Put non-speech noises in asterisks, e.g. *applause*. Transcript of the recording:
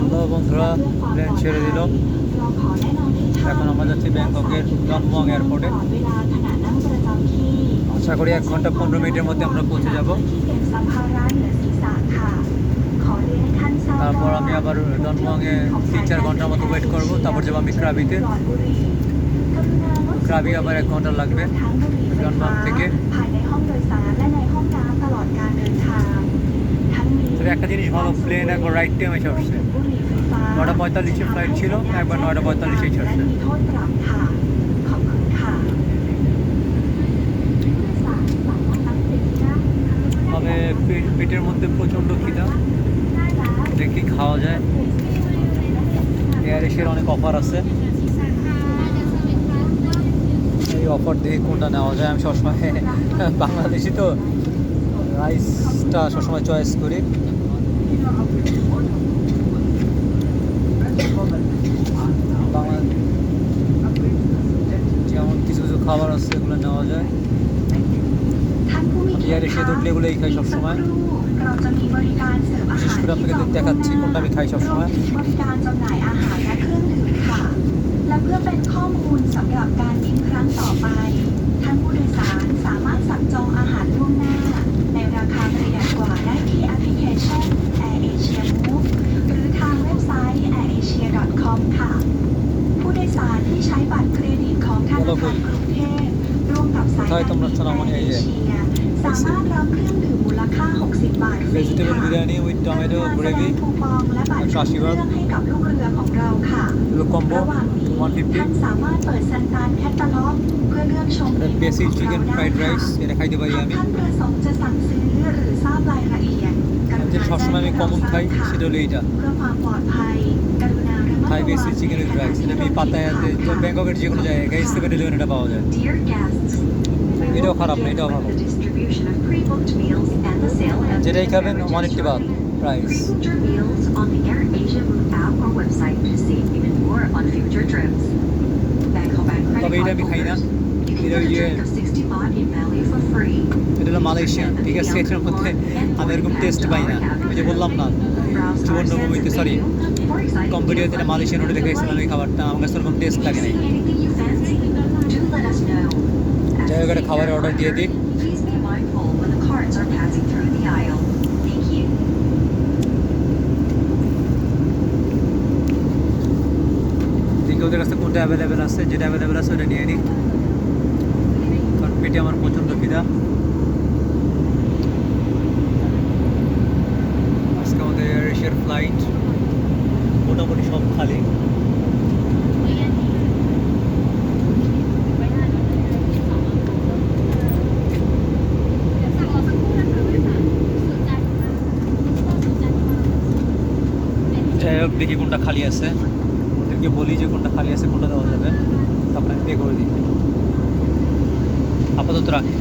Hello বন্ধুরা plane ছেড়ে দিল। এখন আমরা যাচ্ছি ব্যাংককের জনমং এয়ারপোর্টে। আশা করি এক ঘণ্টা পনেরো মিনিটের মধ্যে আমরা পৌঁছে যাব। তারপর আমি আবার জনমংয়ে তিন চার ঘণ্টার মতো ওয়েট করব। তারপর যাব আমি ক্রাবিতে। ক্রাবি আবার এক ঘণ্টা লাগবে জনমং থেকে তবে একটা জিনিস ভালো প্লেন একবার রাইট টাইমে চড়ছে। নটা পঁয়তাল্লিশে ফ্লাইট ছিল, একবার নয়টা পঁয়তাল্লিশেই চড়ছে। তবে পেট- পেটের মধ্যে প্রচণ্ড খিদা। দেখি খাওয়া যায়। এয়ার এশিয়ার অনেক অফার আছে। এই অফার দিয়ে কোনটা নেওয়া যায়? আমি সবসময় *laughs* বাংলাদেশি তো। রাইসটা সবসময় চয়েস করি। যেমন কিছু কিছু খাবার আছে এগুলো নেওয়া যায় এয়ার এসে উঠলে এগুলোই খাই সবসময় বিশেষ করে আপনাকে দেখাচ্ছি কোনটা আমি খাই সবসময় বরিการจำหน่ายอาหารและเครื่องดื่มค่ะ และเพื่อเป็นข้อมูลสำหรับการบินครั้งต่อไป ท่านผู้โดยสารสามาร ของธนาคารกรุงเทพร่วมกับสาย কোথায় การ তোমরা บิน সোনামণি แอ এই ร์ যে เอเชียสามารถรับเครื่องดื่มมูลค่า 60 บาทฟรี ভেজিটেবলค่ะ বিরিয়ানি উইথ টমেটো গ্রেভিคูปองและบัตร একশো আশি เครื่ বার องให้กับลูกเรือของเราค่ะ এগুলো কম্বোระหว่างนี้ one fifty ท่านสามารถเปิดซันตานแคตตาล็อกเพื่อเลือกชมเมนู basic ของ chicken เราได้ fried রাইসค่ะ এটা খাইতে পারি หาก আমি ท่านประสงค์จะสั่งซื้อหรือทราบรายละเอียดกรุ যে ณา সবসময় আমিแจ้ง কমন খাই ให้เราทราบค่ะ সেটা হলো এইটা เพื่อความปลอดภัย ফ্রাই বেশি চিকেনের ড্রাগস এটা আমি পাতায়াতে ব্যাংককের যে কোনো জায়গায় গাইস সেভেন ইলেভেন এটা পাওয়া যায়। এটাও খারাপ না এটাও ভালো। যেটাই খাবেন ওয়ান এইটটি বাদ প্রাইস তবে এটা আমি খাই না। এটা ওই এটা হলো মালয়েশিয়া ঠিক আছে? এটার মধ্যে আমি এরকম টেস্ট পাই না। আমি যে বললাম না সুবর্ণভূমিতে sorry exciting computer deals Malaysian হোটেলে খাইছিলাম এই খাবারটা আমার কাছে ওরকম টেস্ট লাগে নাই যাই হোক, খাবারের order দিয়ে দিই। দেখি ওদের কাছে কোনটা অ্যাভেলেবেল আছে যেটা অ্যাভেলেবেল আছে ওটা নিয়ে নিই কারণ পেটে আমার প্রচণ্ড খিদা আজকে আমাদের এশিয়ার ফ্লাইট মোটামুটি সব খালি। যাই হোক, দেখি কোনটা খালি আছে। ওদেরকে বলি যে কোনটা খালি আছে, কোনটা দেওয়া যাবে। তারপরে পে করে দিই আপাতত রাখি।